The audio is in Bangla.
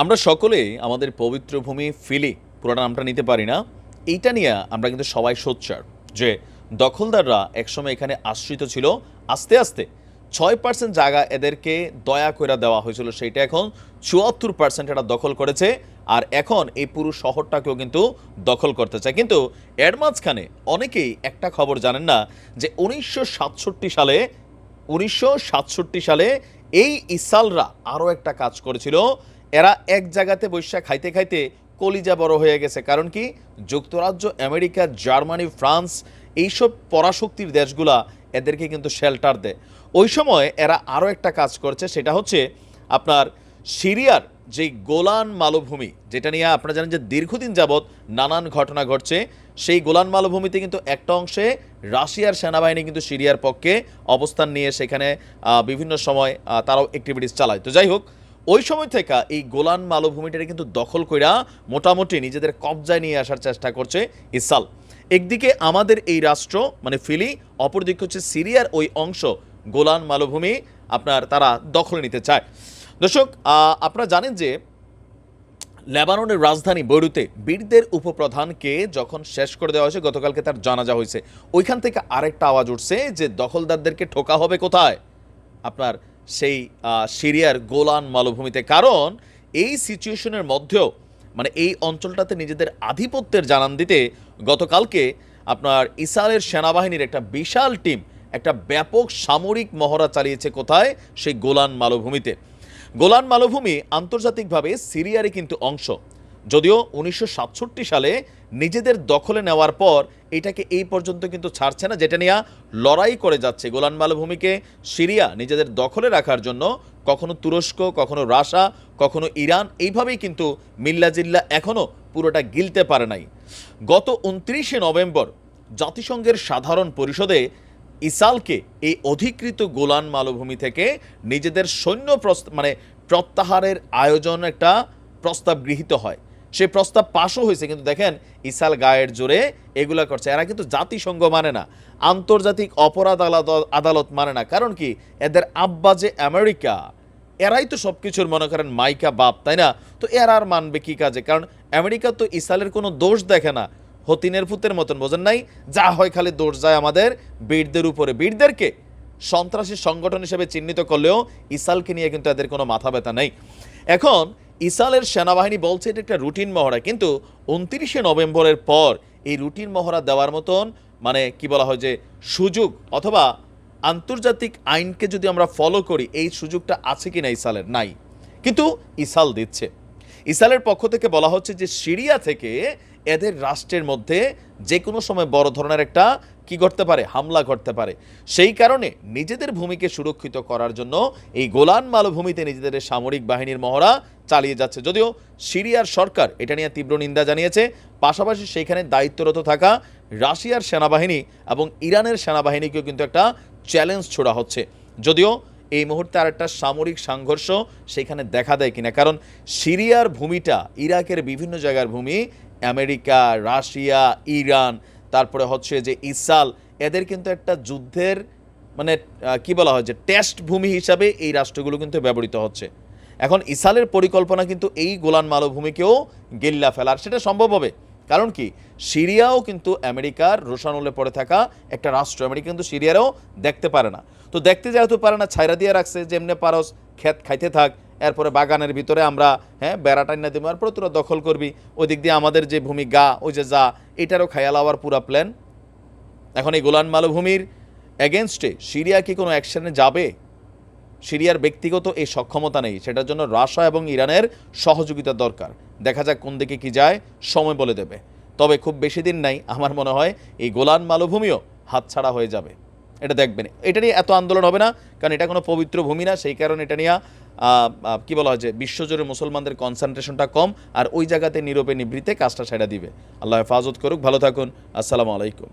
আমরা সকলেই আমাদের পবিত্র ভূমি ফিলি, পুরো নামটা নিতে পারি না, এইটা নিয়ে আমরা কিন্তু সবাই সোচ্চার যে দখলদাররা একসময় এখানে আশ্রিত ছিল। আস্তে আস্তে ছয় পার্সেন্ট জায়গা এদেরকে দয়া করে দেওয়া হয়েছিল, সেইটা এখন চুয়াত্তর পার্সেন্ট এটা দখল করেছে আর এখন এই পুরো শহরটাকেও কিন্তু দখল করতে চায়। কিন্তু এর মাঝখানে অনেকেই একটা খবর জানেন না যে উনিশশো সাতষট্টি সালে, উনিশশো সাতষট্টি সালে এই ইসালরা আরও একটা কাজ করেছিল এরা এক জায়গাতে বৈশা খাইতে খাইতে কলিজা বড় হয়ে গেছে। কারণ কি? যুক্তরাজ্য, আমেরিকা, জার্মানি, ফ্রান্স এইসব পরাশক্তির দেশগুলা এদেরকে কিন্তু শেল্টার দেয়। ওই সময় এরা আরও একটা কাজ করছে, সেটা হচ্ছে আপনার সিরিয়ার যে গোলান মালভূমি, যেটা নিয়ে আপনারা জানেন যে দীর্ঘদিন যাবৎ নানান ঘটনা ঘটছে, সেই গোলান মালভূমিতে কিন্তু একটা অংশে রাশিয়ার সেনাবাহিনী কিন্তু সিরিয়ার পক্ষে অবস্থান নিয়ে সেখানে বিভিন্ন সময় তারাও অ্যাক্টিভিটিস চালায়। তো যাই হোক ওই সময় থেকে এই গোলান মালভূমিটাকে কিন্তু দখল কইরা মোটামুটি নিজেদের কবজায় নিয়ে আসার চেষ্টা করছে ইসাল। একদিকে আমাদের এই রাষ্ট্র মানে ফিলি, অপরদিকে হচ্ছে সিরিয়ার ওই অংশ, গোলান মালভূমি, আপনার তারা দখলে নিতে চায়। দর্শক আপনারা জানেন যে লেবাননের রাজধানী বৈরুতে বীরদের উপপ্রধানকে যখন শেষ করে দেওয়া হয়েছে, গতকালকে তার জানাজা হয়েছে। ওইখান থেকে আরেকটা আওয়াজ উঠছে যে দখলদারদেরকে ঠোকা হবে কোথায়? আপনার সেই সিরিয়ার গোলান মালভূমিতে। কারণ এই সিচুয়েশনের মধ্যেও মানে এই অঞ্চলটাতে নিজেদের আধিপত্যের জানান দিতে গতকালকে আপনার ইসরায়েলের সেনাবাহিনীর একটা বিশাল টিম, একটা ব্যাপক সামরিক মহড়া চালিয়েছে কোথায়? সেই গোলান মালভূমিতে। গোলান মালভূমি আন্তর্জাতিকভাবে সিরিয়ারই কিন্তু অংশ। যদিও উনিশশো সাতষট্টি সালে নিজেদের দখলে নেওয়ার পর এটাকে এই পর্যন্ত কিন্তু ছাড়ছে না। যেটা নিয়ে লড়াই করে যাচ্ছে গোলান মালভূমিকে। সিরিয়া নিজেদের দখলে রাখার জন্য, কখনো তুরস্ক, কখনো রাশা, কখনো ইরান, এইভাবেই কিন্তু মিল্লাজিল্লা এখনও পুরোটা গিলতে পারে নাই। গত উনত্রিশে নভেম্বর জাতিসংঘের সাধারণ পরিষদে ইসালকে এই অধিকৃত গোলান মালভূমি থেকে নিজেদের সৈন্য মানে প্রত্যাহারের আয়োজন একটা প্রস্তাব গৃহীত হয়। সেই প্রস্তাব পাশও হয়েছে, কিন্তু দেখেন ইসাল গায়ের জোরে এগুলা করছে। এরা কিন্তু জাতিসংঘ মানে না, আন্তর্জাতিক অপরাধ আদালত মানে না। কারণ কি? এদের আব্বা যে আমেরিকা, এরাই তো সব কিছুর মনে করেন মাইকা বাপ, তাই না? তো এরা আর মানবে কি কাজে? কারণ আমেরিকা তো ইসালের কোনো দোষ দেখে না। হতিনের ফুতের মতন, বোঝেন নাই? যা হয় খালি দোষ যায় আমাদের বীরদের উপরে। বীরদেরকে সন্ত্রাসী সংগঠন হিসেবে চিহ্নিত করলেও ইসালকে নিয়ে কিন্তু এদের কোনো মাথা ব্যথা নেই। এখন ইসালের সেনাবাহিনী বলছে এটা একটা রুটিন মহড়া, কিন্তু উনত্রিশে নভেম্বরের পর এই রুটিন মহড়া দেওয়ার মতন মানে কি বলা হয় যে, সুযোগ অথবা আন্তর্জাতিক আইনকে যদি আমরা ফলো করি, এই সুযোগটা আছে কিনা ইসালের নাই। কিন্তু ইসাল দিচ্ছে। ইসরায়েলের পক্ষ থেকে বলা হচ্ছে যে, সিরিয়া থেকে এদের রাষ্ট্রের মধ্যে যে কোনো সময় বড় ধরনের একটা কি করতে পারে? হামলা করতে পারে। সেই কারণে নিজেদের ভূমিকে সুরক্ষিত করার জন্য এই গোলান মালভূমিতে নিজেদের সামরিক বাহিনীর মহড়া চালিয়ে যাচ্ছে। যদিও সিরিয়ার সরকার এটা নিয়ে তীব্র নিন্দা জানিয়েছে। পাশাপাশি সেইখানে দায়িত্বরত থাকা রাশিয়ার সেনাবাহিনী এবং ইরানের সেনাবাহিনীকেও কিন্তু একটা চ্যালেঞ্জ ছোড়া হচ্ছে। যদিও এই মুহূর্তে আর একটা সামরিক সংঘর্ষ সেখানে দেখা দেয় কিনা। কারণ সিরিয়ার ভূমিটা ইরাকের বিভিন্ন জায়গার ভূমি, আমেরিকা, রাশিয়া, ইরান তারপরে হচ্ছে যে ইসাল, এদের কিন্তু একটা যুদ্ধের মানে কি বলা হয় যে টেস্ট ভূমি হিসাবে এই রাষ্ট্রগুলো কিন্তু ব্যবহৃত হচ্ছে। এখন ইসালের পরিকল্পনা কিন্তু এই গোলান মালভূমিকেও গেল্লা ফেলার সেটা সম্ভব হবে। কারণ কি? সিরিয়াও কিন্তু আমেরিকার রোশানলে পড়ে থাকা একটা রাষ্ট্র, আমেরিকা কিন্তু সিরিয়ারও দেখতে পারে না। তো দেখতে যেহেতু পারে না, ছাইরা দিয়ে রাখছে, যেমনে পারস ক্ষেত খাইতে থাক এরপরে বাগানের ভিতরে আমরা হ্যাঁ বেড়া টাইনা দেবো, এরপরে তোরা দখল করবি। ওই দিক দিয়ে আমাদের যে ভূমি গা, ওই যে যা, এটারও খায়াল আওয়ার পুরা প্ল্যান এখন এই গোলান মালভূমির এগেনস্টে সিরিয়া কি কোনো অ্যাকশনে যাবে? সিরিয়ার ব্যক্তিগত এই সক্ষমতা নেই, সেটার জন্য রাশিয়া এবং ইরানের সহযোগিতা দরকার। দেখা যাক কোন দিকে কি যায়, সময় বলে দেবে। তবে খুব বেশি দিন নাই, আমার মনে হয়, এই গোলান মালভূমিও হাতছাড়া হয়ে যাবে। এটা দেখবেন। এটা নিয়ে এত আন্দোলন হবে না, কারণ এটা কোনো পবিত্র ভূমি না, সেই কারণে এটা নিয়ে কি বলা হয় যে, বিশ্বজুড়ে মুসলমানদের কনসেন্ট্রেশনটা কম, আর ওই জায়গাতে নিরূপে নিবৃতে কাজটা সেটা দিবে। আল্লাহ হেফাজত করুক, ভালো থাকুন, আসসালামু আলাইকুম।